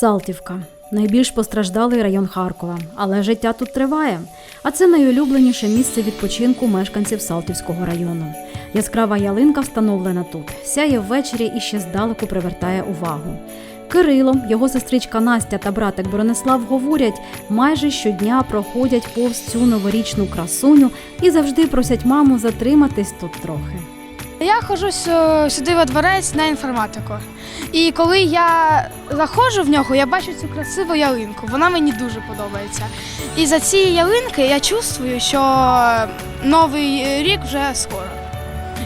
Салтівка найбільш постраждалий район Харкова, але життя тут триває. А це найулюбленіше місце відпочинку мешканців Салтівського району. Яскрава ялинка встановлена тут, сяє ввечері і ще здалеку привертає увагу. Кирило, його сестричка Настя та братик Бронислав говорять, майже щодня проходять повз цю новорічну красуню і завжди просять маму затриматись тут трохи. Я ходжу сюди во дворець на інформатику. І коли я заходжу в нього, я бачу цю красиву ялинку. Вона мені дуже подобається. І за цієї ялинки я чувствую, що новий рік вже скоро.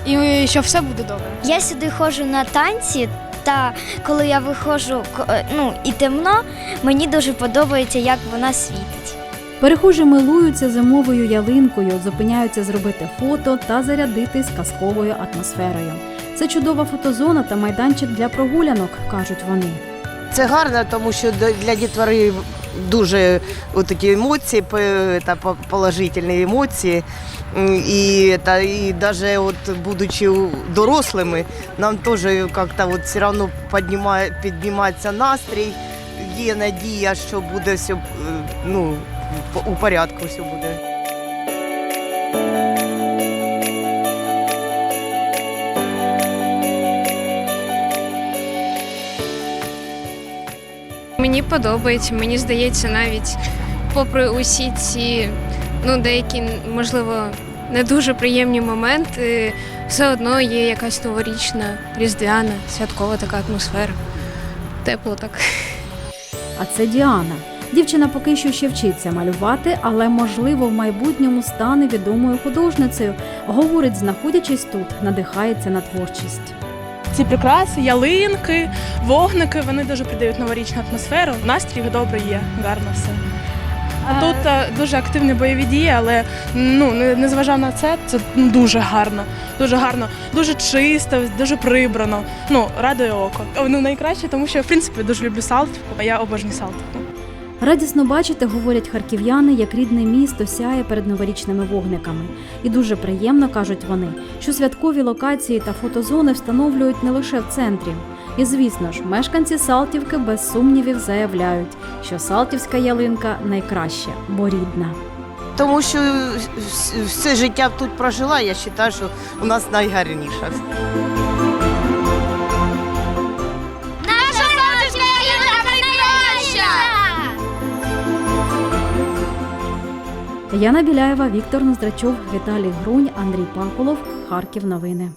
І що все буде добре. Я сюди ходжу на танці, та коли я виходжу к- е, ну, і темно, мені дуже подобається, як вона світить. Перехожі милуються зимовою ялинкою, зупиняються зробити фото та зарядитись казковою атмосферою. Це чудова фотозона та майданчик для прогулянок, кажуть вони. Це гарно, тому що для- дітвори дуже такі емоції, та положительні емоції. І, та, і навіть от, будучи дорослими, нам теж все одно піднімає, піднімається настрій, є надія, що буде все ну, у порядку все буде. Мені подобається, мені здається, навіть попри усі ці ну, деякі, можливо, не дуже приємні моменти, все одно є якась новорічна, різдвяна, святкова така атмосфера. Тепло так. А це Діана. Дівчина поки що ще вчиться малювати, але можливо в майбутньому стане відомою художницею. Говорить, знаходячись тут, надихається на творчість. Ці прикраси, ялинки, вогники, вони дуже придають новорічну атмосферу. Настрій добре є, гарно все. А тут е, дуже активні бойові дії, але ну не, не зважав на це, це ну, дуже гарно. Дуже гарно, дуже чисто, дуже прибрано. Ну, радує око. Ну найкраще, тому що в принципі дуже люблю Салтівку, а я обожнюю Салтівку. Радісно бачити, говорять харків'яни, як рідне місто сяє перед новорічними вогниками. І дуже приємно кажуть вони, що святкові локації та фотозони встановлюють не лише в центрі. І звісно ж, мешканці Салтівки без сумнівів заявляють, що Салтівська ялинка найкраща, бо рідна. Тому що все життя тут прожила, я вважаю, що у нас найгарніша. Яна Біляєва, Віктор Ноздрачов, Віталій Грунь, Андрій Пакулов, Харків. Новини.